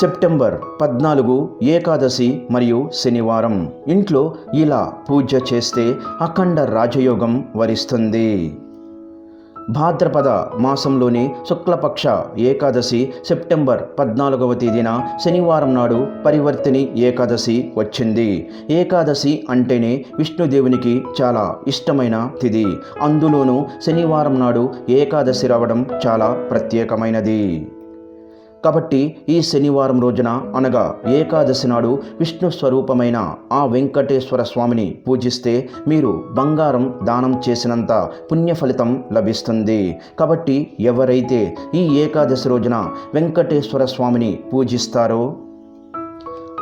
September పద్నాలుగు ఏకాదశి మరియు శనివారం. ఇంట్లో ఇలా పూజ చేస్తే అఖండ రాజయోగం వరిస్తుంది. భాద్రపద మాసంలోని శుక్లపక్ష ఏకాదశి సెప్టెంబర్ పద్నాలుగవ తేదీన శనివారం నాడు పరివర్తిని ఏకాదశి వచ్చింది. ఏకాదశి అంటేనే విష్ణుదేవునికి చాలా ఇష్టమైన తిథి. అందులోనూ శనివారం నాడు ఏకాదశి రావడం చాలా ప్రత్యేకమైనది. కాబట్టి ఈ శనివారం రోజున అనగా ఏకాదశి నాడు విష్ణు స్వరూపమైన ఆ వెంకటేశ్వర స్వామిని పూజిస్తే మీరు బంగారం దానం చేసినంత పుణ్య ఫలితం లభిస్తుంది. కాబట్టి ఎవరైతే ఈ ఏకాదశి రోజున వెంకటేశ్వర స్వామిని పూజిస్తారో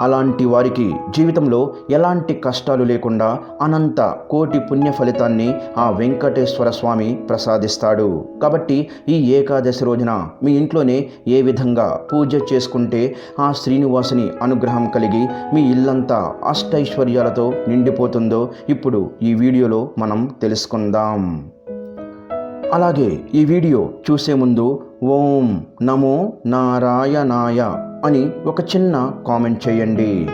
అలాంటి వారికి జీవితంలో ఎలాంటి కష్టాలు లేకుండా అనంత కోటి పుణ్య ఫలితాన్ని ఆ వెంకటేశ్వర స్వామి ప్రసాదిస్తాడు. కాబట్టి ఈ ఏకాదశి రోజున మీ ఇంట్లోనే ఏ విధంగా పూజ చేసుకుంటే ఆ శ్రీనివాసుని అనుగ్రహం కలిగి మీ ఇల్లంతా అష్టైశ్వర్యాలతో నిండిపోతుందో ఇప్పుడు ఈ వీడియోలో మనం తెలుసుకుందాం. అలాగే ఈ వీడియో చూసే ముందు ఓం నమో నారాయణాయ అని ఒక చిన్న కామెంట్ చేయండి.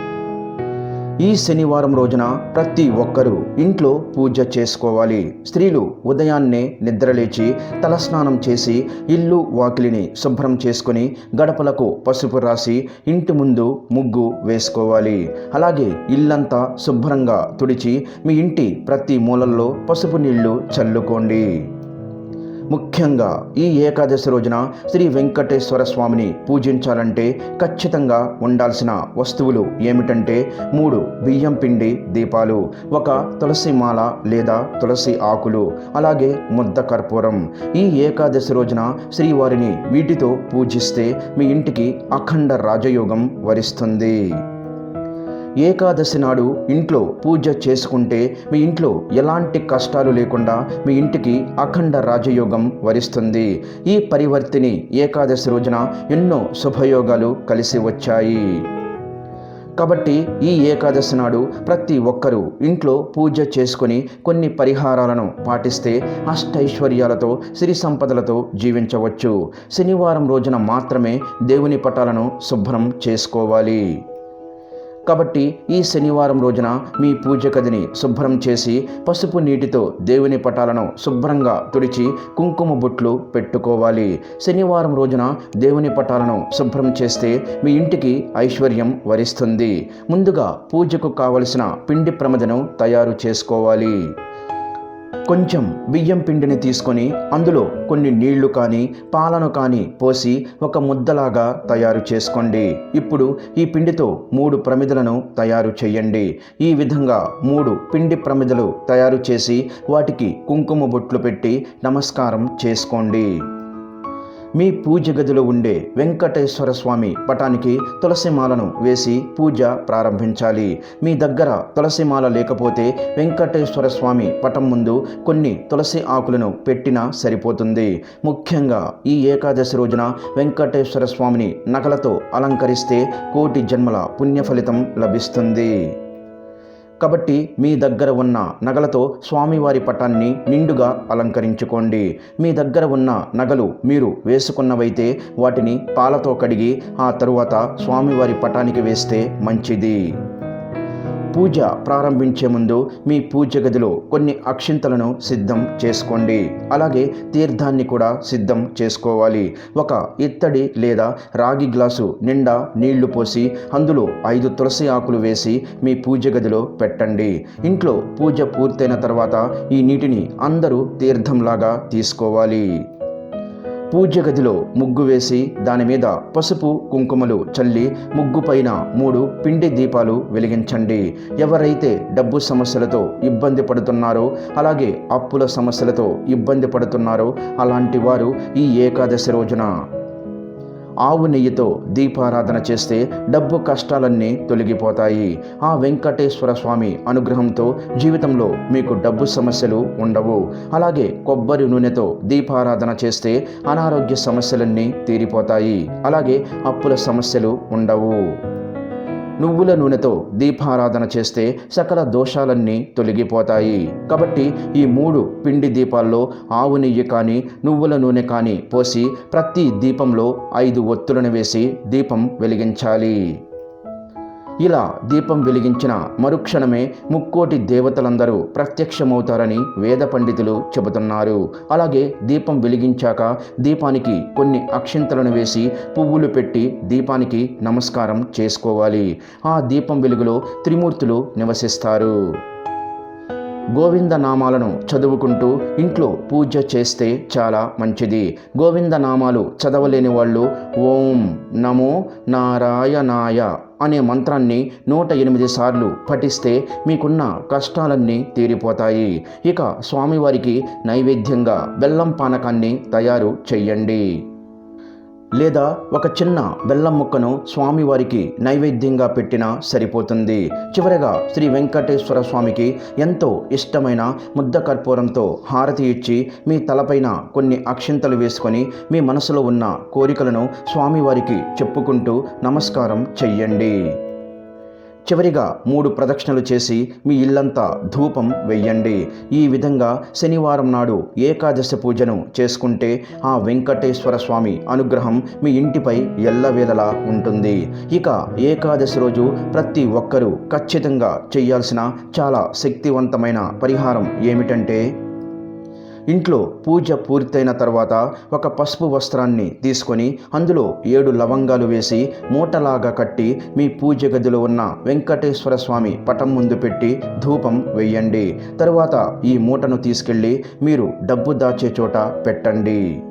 ఈ శనివారం రోజున ప్రతి ఒక్కరూ ఇంట్లో పూజ చేసుకోవాలి. స్త్రీలు ఉదయాన్నే నిద్రలేచి తలస్నానం చేసి ఇల్లు వాకిలిని శుభ్రం చేసుకొని గడపలకు పసుపు రాసి ఇంటి ముందు ముగ్గు వేసుకోవాలి. అలాగే ఇల్లంతా శుభ్రంగా తుడిచి మీ ఇంటి ప్రతి మూలల్లో పసుపు నీళ్ళు చల్లుకోండి. ముఖ్యంగా ఈ ఏకాదశి రోజున శ్రీ వెంకటేశ్వర స్వామిని పూజించాలంటే ఖచ్చితంగా ఉండాల్సిన వస్తువులు ఏమిటంటే మూడు బియ్యం పిండి దీపాలు ఒక తులసి మాల లేదా తులసి ఆకులు అలాగే ముద్ద కర్పూరం. ఈ ఏకాదశి రోజున శ్రీవారిని వీటితో పూజిస్తే మీ ఇంటికి అఖండ రాజయోగం వరిస్తుంది. ఏకాదశి నాడు ఇంట్లో పూజ చేసుకుంటే మీ ఇంట్లో ఎలాంటి కష్టాలు లేకుండా మీ ఇంటికి అఖండ రాజయోగం వరిస్తుంది. ఈ పరివర్తిని ఏకాదశి రోజున ఎన్నో శుభయోగాలు కలిసి వచ్చాయి. కాబట్టి ఈ ఏకాదశి నాడు ప్రతి ఒక్కరూ ఇంట్లో పూజ చేసుకుని కొన్ని పరిహారాలను పాటిస్తే అష్టైశ్వర్యాలతో సిరి సంపదలతో జీవించవచ్చు. శనివారం రోజున మాత్రమే దేవుని పటాలను శుభ్రం చేసుకోవాలి. కాబట్టి ఈ శనివారం రోజున మీ పూజ గదిని శుభ్రం చేసి పసుపు నీటితో దేవుని పటాలను శుభ్రంగా తుడిచి కుంకుమ బొట్లు పెట్టుకోవాలి. శనివారం రోజున దేవుని పటాలను శుభ్రం చేస్తే మీ ఇంటికి ఐశ్వర్యం వరిస్తుంది. ముందుగా పూజకు కావలసిన పిండి ప్రమదను తయారు చేసుకోవాలి. కొంచెం బియ్యం పిండిని తీసుకొని అందులో కొన్ని నీళ్ళు కానీ పాలను కానీ పోసి ఒక ముద్దలాగా తయారు చేసుకోండి. ఇప్పుడు ఈ పిండితో మూడు ప్రమిదలను తయారు చేయండి. ఈ విధంగా మూడు పిండి ప్రమిదలు తయారు చేసి వాటికి కుంకుమ బొట్లు పెట్టి నమస్కారం చేసుకోండి. మీ పూజ గదిలో ఉండే వెంకటేశ్వర స్వామి పటానికి తులసిమాలను వేసి పూజ ప్రారంభించాలి. మీ దగ్గర తులసిమాల లేకపోతే వెంకటేశ్వర స్వామి పటం ముందు కొన్ని తులసి ఆకులను పెట్టినా సరిపోతుంది. ముఖ్యంగా ఈ ఏకాదశి రోజున వెంకటేశ్వర స్వామిని నగలతో అలంకరిస్తే కోటి జన్మల పుణ్య ఫలితం లభిస్తుంది. కాబట్టి మీ దగ్గర ఉన్న నగలతో స్వామివారి పటాన్ని నిండుగా అలంకరించుకోండి. మీ దగ్గర ఉన్న నగలు మీరు వేసుకున్నవైతే వాటిని పాలతో కడిగి ఆ తరువాత స్వామివారి పటానికి వేస్తే మంచిది. పూజ ప్రారంభించే ముందు మీ పూజ గదిలో కొన్ని అక్షింతలను సిద్ధం చేసుకోండి. అలాగే తీర్థాన్ని కూడా సిద్ధం చేసుకోవాలి. ఒక ఇత్తడి లేదా రాగి గ్లాసు నిండా నీళ్ళు పోసి అందులో ఐదు తులసి ఆకులు వేసి మీ పూజ గదిలో పెట్టండి. ఇంట్లో పూజ పూర్తయిన తర్వాత ఈ నీటిని అందరూ తీర్థంలాగా తీసుకోవాలి. పూజ గదిలో ముగ్గు వేసి దాని మీద పసుపు కుంకుమలు చల్లి ముగ్గు పైన మూడు పిండి దీపాలు వెలిగించండి. ఎవరైతే డబ్బు సమస్యలతో ఇబ్బంది పడుతున్నారో అలాగే అప్పుల సమస్యలతో ఇబ్బంది పడుతున్నారో అలాంటి వారు ఈ ఏకాదశి రోజున ఆవు నెయ్యితో దీపారాధన చేస్తే డబ్బు కష్టాలన్నీ తొలగిపోతాయి. ఆ వెంకటేశ్వర స్వామి అనుగ్రహంతో జీవితంలో మీకు డబ్బు సమస్యలు ఉండవు. అలాగే కొబ్బరి నూనెతో దీపారాధన చేస్తే అనారోగ్య సమస్యలన్నీ తీరిపోతాయి. అలాగే అప్పుల సమస్యలు ఉండవు. నువ్వుల నూనెతో దీపారాధన చేస్తే సకల దోషాలన్నీ తొలగిపోతాయి. కాబట్టి ఈ మూడు పిండి దీపాల్లో ఆవు నెయ్యి కానీ నువ్వుల నూనె కానీ పోసి ప్రతి దీపంలో ఐదు ఒత్తులను వేసి దీపం వెలిగించాలి. ఇలా దీపం వెలిగించిన మరుక్షణమే ముక్కోటి దేవతలందరూ ప్రత్యక్షమవుతారని వేద పండితులు చెబుతున్నారు. అలాగే దీపం వెలిగించాక దీపానికి కొన్ని అక్షింతలను వేసి పువ్వులు పెట్టి దీపానికి నమస్కారం చేసుకోవాలి. ఆ దీపం వెలుగులో త్రిమూర్తులు నివసిస్తారు. గోవింద నామాలను చదువుకుంటూ ఇంట్లో పూజ చేస్తే చాలా మంచిది. గోవింద నామాలు చదవలేని వాళ్ళు ఓం నమో నారాయణాయ అనే మంత్రాన్ని నూట ఎనిమిది సార్లు పఠిస్తే మీకున్న కష్టాలన్నీ తీరిపోతాయి. ఇక స్వామివారికి నైవేద్యంగా బెల్లం పానకాన్ని తయారు చెయ్యండి. లేదా ఒక చిన్న బెల్లం ముక్కను స్వామివారికి నైవేద్యంగా పెట్టినా సరిపోతుంది. చివరగా శ్రీ వెంకటేశ్వర స్వామికి ఎంతో ఇష్టమైన ముద్ద కర్పూరంతో హారతి ఇచ్చి మీ తలపైన కొన్ని అక్షింతలు వేసుకొని మీ మనసులో ఉన్న కోరికలను స్వామివారికి చెప్పుకుంటూ నమస్కారం చెయ్యండి. చివరిగా మూడు ప్రదక్షిణలు చేసి మీ ఇల్లంతా ధూపం వెయ్యండి ఈ విధంగా శనివారం నాడు ఏకాదశి పూజను చేసుకుంటే ఆ వెంకటేశ్వర స్వామి అనుగ్రహం మీ ఇంటిపై ఎల్లవేళలా ఉంటుంది. ఇక ఏకాదశి రోజు ప్రతి ఒక్కరూ ఖచ్చితంగా చేయాల్సిన చాలా శక్తివంతమైన పరిహారం ఏమిటంటే ఇంట్లో పూజ పూర్తయిన తర్వాత ఒక పసుపు వస్త్రాన్ని తీసుకొని అందులో ఏడు లవంగాలు వేసి మూటలాగా కట్టి మీ పూజ గదిలో ఉన్న వెంకటేశ్వర స్వామి పటం ముందు పెట్టి ధూపం వేయండి. తరువాత ఈ మూటను తీసుకెళ్ళి మీరు డబ్బు దాచే చోట పెట్టండి.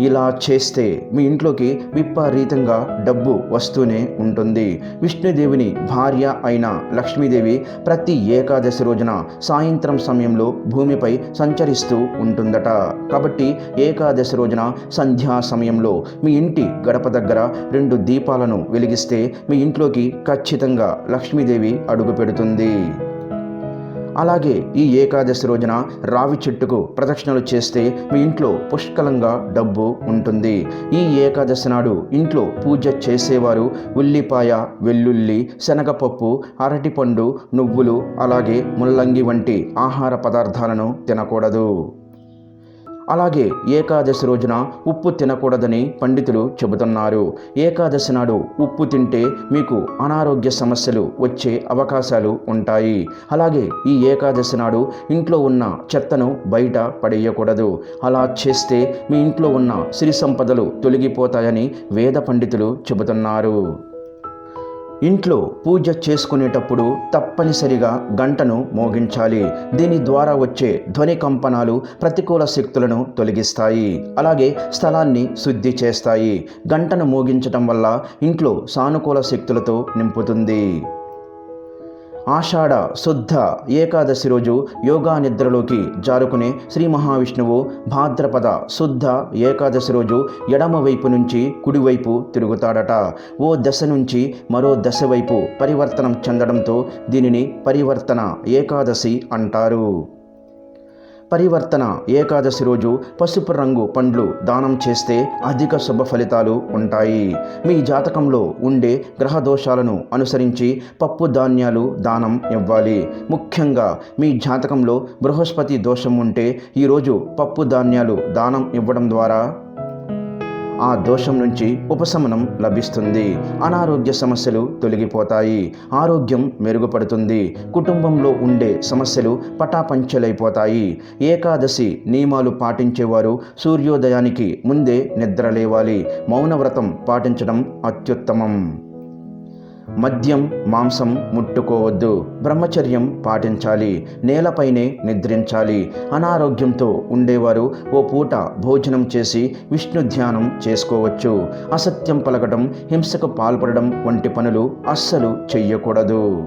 ఇలా చేస్తే మీ ఇంట్లోకి విపరీతంగా డబ్బు వస్తూనే ఉంటుంది. విష్ణుదేవిని భార్య అయిన లక్ష్మీదేవి ప్రతి ఏకాదశి రోజున సాయంత్రం సమయంలో భూమిపై సంచరిస్తూ ఉంటుందట. కాబట్టి ఏకాదశి రోజున సంధ్యా సమయంలో మీ ఇంటి గడప దగ్గర రెండు దీపాలను వెలిగిస్తే మీ ఇంట్లోకి ఖచ్చితంగా లక్ష్మీదేవి అడుగు పెడుతుంది. అలాగే ఈ ఏకాదశి రోజున రావి చెట్టుకు ప్రదక్షిణలు చేస్తే మీ ఇంట్లో పుష్కలంగా డబ్బు ఉంటుంది. ఈ ఏకాదశి నాడు ఇంట్లో పూజ చేసేవారు ఉల్లిపాయ వెల్లుల్లి శనగపప్పు అరటిపండు నువ్వులు అలాగే ముల్లంగి వంటి ఆహార పదార్థాలను తినకూడదు. అలాగే ఏకాదశి రోజున ఉప్పు తినకూడదని పండితులు చెబుతున్నారు. ఏకాదశి నాడు ఉప్పు తింటే మీకు అనారోగ్య సమస్యలు వచ్చే అవకాశాలు ఉంటాయి. అలాగే ఈ ఏకాదశి నాడు ఇంట్లో ఉన్న చెత్తను బయట పడేయకూడదు. అలా చేస్తే మీ ఇంట్లో ఉన్న సిరి సంపదలు తొలగిపోతాయని వేద పండితులు చెబుతున్నారు. ఇంట్లో పూజ చేసుకునేటప్పుడు తప్పనిసరిగా గంటను మోగించాలి. దీని ద్వారా వచ్చే ధ్వని కంపనాలు ప్రతికూల శక్తులను తొలగిస్తాయి. అలాగే స్థలాన్ని శుద్ధి చేస్తాయి. గంటను మోగించటం వల్ల ఇంట్లో సానుకూల శక్తులతో నింపుతుంది. ఆషాఢ శుద్ధ ఏకాదశి రోజు యోగా నిద్రలోకి జారుకునే శ్రీ మహావిష్ణువు భాద్రపద శుద్ధ ఏకాదశి రోజు ఎడమ వైపు నుంచి కుడివైపు తిరుగుతాడట. ఓ దశ నుంచి మరో దశ వైపు పరివర్తనం చెందడంతో దీనిని పరివర్తన ఏకాదశి అంటారు. పరివర్తన. ఏకాదశి రోజు పసుపు రంగు పండ్లు దానం చేస్తే అధిక శుభ ఫలితాలు ఉంటాయి. మీ జాతకంలో ఉండే గ్రహ దోషాలను అనుసరించి పప్పు ధాన్యాలు దానం ఇవ్వాలి. ముఖ్యంగా మీ జాతకంలో బృహస్పతి దోషం ఉంటే ఈరోజు పప్పు ధాన్యాలు దానం ఇవ్వడం ద్వారా ఆ దోషం నుంచి ఉపశమనం లభిస్తుంది. అనారోగ్య సమస్యలు తొలగిపోతాయి. ఆరోగ్యం మెరుగుపడుతుంది. కుటుంబంలో ఉండే సమస్యలు పటాపంచలైపోతాయి. ఏకాదశి నియమాలు పాటించేవారు సూర్యోదయానికి ముందే నిద్రలేవాలి మౌనవ్రతం పాటించడం అత్యుత్తమం. మద్యం మాంసం ముట్టుకోవద్దు. బ్రహ్మచర్యం పాటించాలి. నేలపైనే నిద్రించాలి. అనారోగ్యంతో ఉండేవారు ఓ పూట భోజనం చేసి విష్ణు ధ్యానం చేసుకోవచ్చు. అసత్యం పలకడం హింసకు పాల్పడడం వంటి పనులు అస్సలు చెయ్యకూడదు.